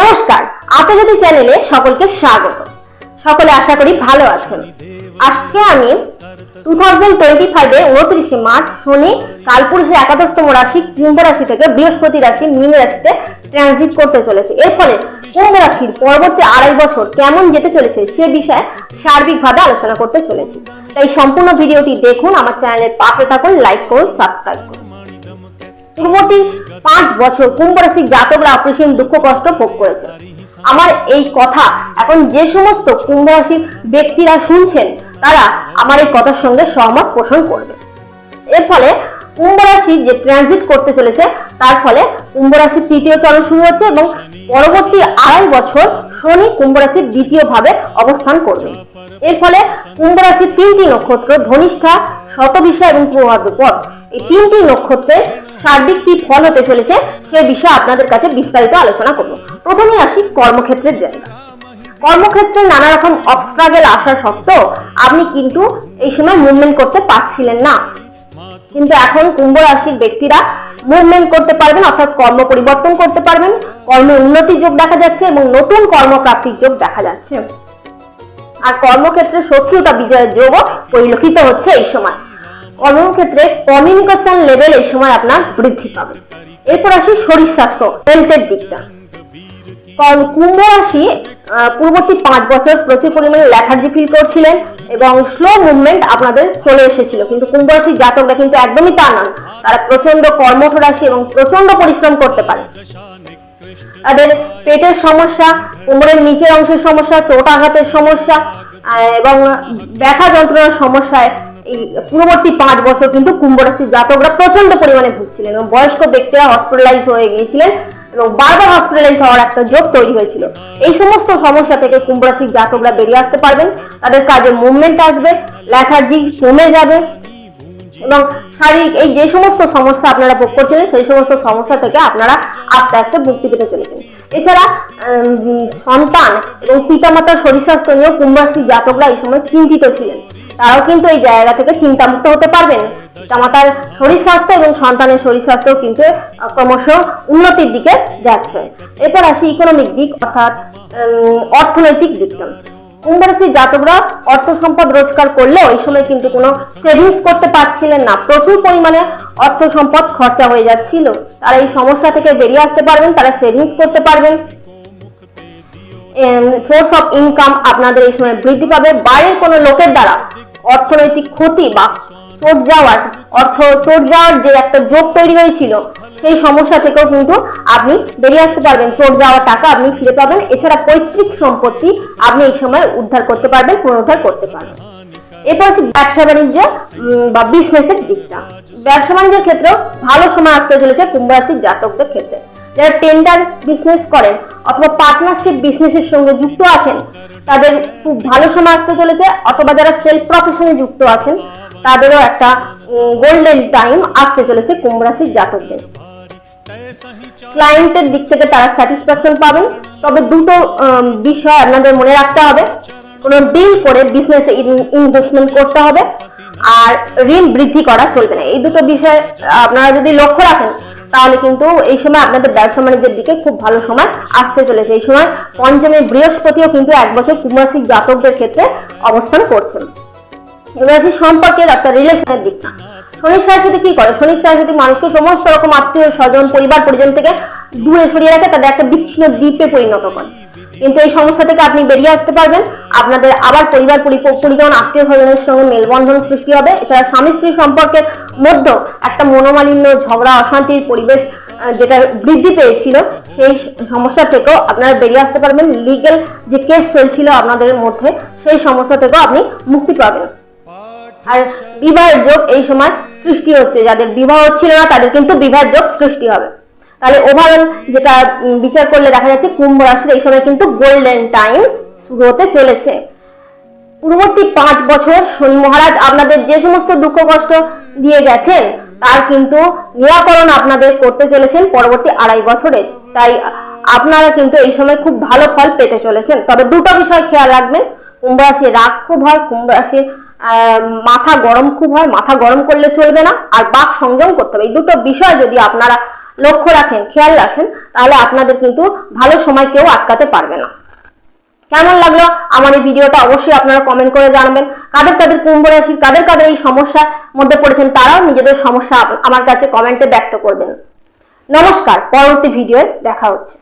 নমস্কার আপাতত চ্যানেলে সকলকে স্বাগত। সকলে আশা করি ভালো আছেন। আজকে আমি টু থাউজেন্ড টোয়েন্টি ফাইভে উনত্রিশে মার্চ, শনি, কালপুরুষের একাদশতম রাশি, কুম্ভ রাশি থেকে বৃহস্পতি রাশি, মীন রাশিতে ট্রানজিট করতে চলেছে। এর ফলে কুম্ভ রাশির পরবর্তী আড়াই বছর কেমন যেতে চলেছে সে বিষয়ে সার্বিকভাবে আলোচনা করতে চলেছি। তাই সম্পূর্ণ ভিডিওটি দেখুন, আমার চ্যানেলের পাশে থাকুন লাইক করুন সাবস্ক্রাইব করুন। পূর্ববর্তী পাঁচ বছর কুম্ভ রাশির জাতকরা অপরিসীম দুঃখ, কষ্ট ভোগ করেছে আমার এই কথা এখন যে সমস্ত কুম্ভ রাশির ব্যক্তিরা শুনছেন, তারা আমার এই কথার সঙ্গে সহমত পোষণ করবে। এর ফলে কুম্ভ রাশি যে ট্রানজিট করতে চলেছে, তার ফলে কুম্ভ রাশির তৃতীয় চরণ শুরু হচ্ছে এবং পরবর্তী আড়াই বছর শনি কুম্ভ রাশির দ্বিতীয় ভাবে অবস্থান করবে। এর ফলে কুম্ভ রাশির তিনটি নক্ষত্র, ধনিষ্ঠা, শতবিষা এবং প্রভাদ্রপদ এই তিনটি নক্ষত্রের সার্বিক কি ফল হতে চলেছে সে বিষয়ে আপনাদের কাছে বিস্তারিত আলোচনা করব। প্রথমে আসি কর্মক্ষেত্রের জায়গা কর্মক্ষেত্রে নানা রকম অবস্ট্রাগল আসা সত্ত্বেও আপনি কিন্তু এই সময় মুভমেন্ট করতে পারছিলেন না। কিন্তু এখন কুম্ভ রাশির ব্যক্তিরা মুভমেন্ট করতে পারবেন, অর্থাৎ কর্ম পরিবর্তন করতে পারবেন, কর্মে উন্নতির যোগ দেখা যাচ্ছে এবং নতুন কর্মপ্রাপ্তির যোগ দেখা যাচ্ছে। আর কর্মক্ষেত্রে শত্রুতা বিজয়ের যোগও পরিলক্ষিত হচ্ছে এই সময়। কর্মক্ষেত্রে কমিউনিকেশন লেভেল এই সময় আপনার বৃদ্ধি পাবে। এরপর আসি শরীর স্বাস্থ্য হেলথের দিকটা। কারণ কুম্ভ রাশি পূর্ববর্তী পাঁচ বছর প্রচুর পরিমাণে লেথার্জি ফিল করছিলেন এবং স্লো মুভমেন্ট আপনাদের চলে এসেছিল। কিন্তু কুম্ভ রাশির জাতকরা কিন্তু একদমই তা নন। তারা প্রচণ্ড কর্মঠ রাশি এবং প্রচণ্ড পরিশ্রম করতে পারে। তাদের পেটের সমস্যা, কোমরের নিচের অংশের সমস্যা, চোট আঘাতের সমস্যা এবং ব্যথা যন্ত্রণার সমস্যায় এই পূর্ববর্তী পাঁচ বছর কিন্তু কুম্ভ রাশির জাতকরা প্রচণ্ড পরিমাণে ভুগছিলেন এবং বয়স্ক ব্যক্তিরা হসপিটালাইজ হয়ে গিয়েছিলেন এবং বারবার হসপিটালাইজ হওয়ার একটা যোগ তৈরি হয়েছিল। এই সমস্ত সমস্যা থেকে কুম্ভ রাশির জাতকরা বেরিয়ে আসতে পারবেন। তাদের কাজে মুভমেন্ট আসবে লেথার্জি কমে যাবে এবং শারীরিক এই যে সমস্ত সমস্যা আপনারা ভোগ করছিলেন, সেই সমস্ত সমস্যা থেকে আপনারা আস্তে আস্তে মুক্তি পেতে চলেছেন। এছাড়া সন্তান এবং পিতামাতার শরীর স্বাস্থ্য নিয়েও কুম্ভরাশি জাতকরা এই সময় চিন্তিত ছিলেন। তারাও কিন্তু এই জায়গা থেকে চিন্তামুক্ত হতে পারবেন। পিতামাতার শরীর স্বাস্থ্য এবং সন্তানের শরীর স্বাস্থ্য কিন্তু ক্রমশ উন্নতির দিকে যাচ্ছে। এরপর আসি ইকোনমিক দিক, অর্থাৎ অর্থনৈতিক দিকটা। কুম্ভ রাশির জাতকরা অর্থ সম্পদ রোজগার করলে ওই সময় কিন্তু কোনো সেভিংস করতে পারছিলেন না। প্রচুর পরিমাণে অর্থ সম্পদ খরচা হয়ে যাচ্ছিল। তারা এই সমস্যা থেকে বেরিয়ে আসতে পারবেন, তারা সেভিংস করতে পারবেন। সোর্স অফ ইনকাম আপনাদের এই সময় বৃদ্ধি পাবে। বাইরের কোনো লোকের দ্বারা অর্থনৈতিক ক্ষতি বা চোট যাওয়ার অর্থ, চোট যাওয়ার যে একটা যোগ তৈরি হয়েছিল, সেই সমস্যা থেকেও কিন্তু আপনি বেরিয়ে আসতে পারবেন। চোট যাওয়ার টাকা আপনি ফিরে পাবেন। এছাড়া পৈতৃক সম্পত্তি আপনি এই সময় উদ্ধার করতে পারবেন, পুনরুদ্ধার করতে পারবেন। এরপর হচ্ছে ব্যবসা বাণিজ্য বা বিজনেসের দিকটা। ব্যবসা বাণিজ্যের ক্ষেত্রেও ভালো সময় আসতে চলেছে কুম্ভ রাশির জাতকদের ক্ষেত্রে। যারা টেন্ডার বিজনেস করেন অথবা পার্টনারশিপ বিজনেসের সঙ্গে যুক্ত আছেন, তাদের খুব ভালো সময় আসতে চলেছে, অথবা যারা সেলফ প্রফেশনে যুক্ত আছেন, তাদেরও একটা গোল্ডেন টাইম আসতে চলেছে কুম্ভ রাশির জাতকদের। ক্লায়েন্টের দিক থেকে তারা স্যাটিসফ্যাকশন পাবেন, তবে দুটো বিষয় আপনাদের মনে রাখতে হবে। কোনো ডিল করে বিজনেসে ইনভেস্টমেন্ট করতে হবে, আর ঋণ বৃদ্ধি করা চলবে না। এই দুটো বিষয়, আপনারা যদি লক্ষ্য রাখেন তাহলে কিন্তু এই সময় আপনাদের ব্যবসা বাণিজ্যের দিকে খুব ভালো সময় আসতে চলেছে। এই সময় পঞ্চমে, বৃহস্পতিও কিন্তু এক বছর কুম্ভরাশির জাতকদের ক্ষেত্রে অবস্থান করছেন এবার আছে সম্পর্কের একটা রিলেশনের দিক শনির সাথে কি করে? শনির সাথে মানুষকে সমস্ত রকম আত্মীয় স্বজন, পরিবার পরিজন থেকে দূরে সরিয়ে রাখে, তাদের একটা বিচ্ছিন্ন দ্বীপে পরিণত করে। কিন্তু এই সমস্যা থেকে আপনি বেরিয়ে আসতে পারবেন। আপনাদের আবার পরিবার পরি- পরিজন, আত্মীয় স্বজনের সঙ্গে মেলবন্ধন সৃষ্টি হবে। এছাড়া স্বামী স্ত্রী সম্পর্কের মধ্যে একটা মনোমালিন্য, ঝগড়া, অশান্তির পরিবেশ যেটা বৃদ্ধি পেয়েছিল, সেই সমস্যা থেকেও আপনারা বেরিয়ে আসতে পারবেন। লিগেল যে কেস চলছিল আপনাদের মধ্যে, সেই সমস্যা থেকেও আপনি মুক্তি পাবেন। আর বিবাহের যোগ এই সময় সৃষ্টি হচ্ছে। যাদের বিবাহ হচ্ছিল না, তাদের কিন্তু বিবাহের যোগ সৃষ্টি হবে। তাহলে ওভারঅল যেটা বিচার করলে দেখা যাচ্ছে কুম্ভ রাশির এই সময় কিন্তু গোল্ডেন টাইম শুরু হতে চলেছে। পূর্ববর্তী পাঁচ বছর শনি মহারাজ আপনাদের যে সমস্ত দুঃখ কষ্ট দিয়ে গেছেন, তার কিন্তু নিরাকরণ আপনাদের করতে চলেছেন পরবর্তী আড়াই বছরে। তাই আপনারা কিন্তু এই সময় খুব ভালো ফল পেতে চলেছেন। তবে দুটো বিষয় খেয়াল রাখবেন। কুম্ভ রাশির রাগ খুব হয়, কুম্ভ রাশির মাথা গরম খুব হয়। মাথা গরম করলে চলবে না, আর বাক সংযম করতে হবে। এই দুটো বিষয় যদি আপনারা লক্ষ্য রাখেন, খেয়াল রাখেন, তাহলে আপনাদের কিন্তু ভালো সময় কেউ আটকাতে পারবে না। কেমন লাগল আমার এই ভিডিওটা অবশ্যই আপনারা কমেন্ট করে জানাবেন। কাদের কাদের কুম্ভ রাশি, কাদের কাদের এই সমস্যার মধ্যে পড়েছেন তারাও নিজেদের সমস্যা আমার কাছে কমেন্টে ব্যক্ত করবেন। নমস্কার, পরবর্তী ভিডিওয়ে দেখা হচ্ছে।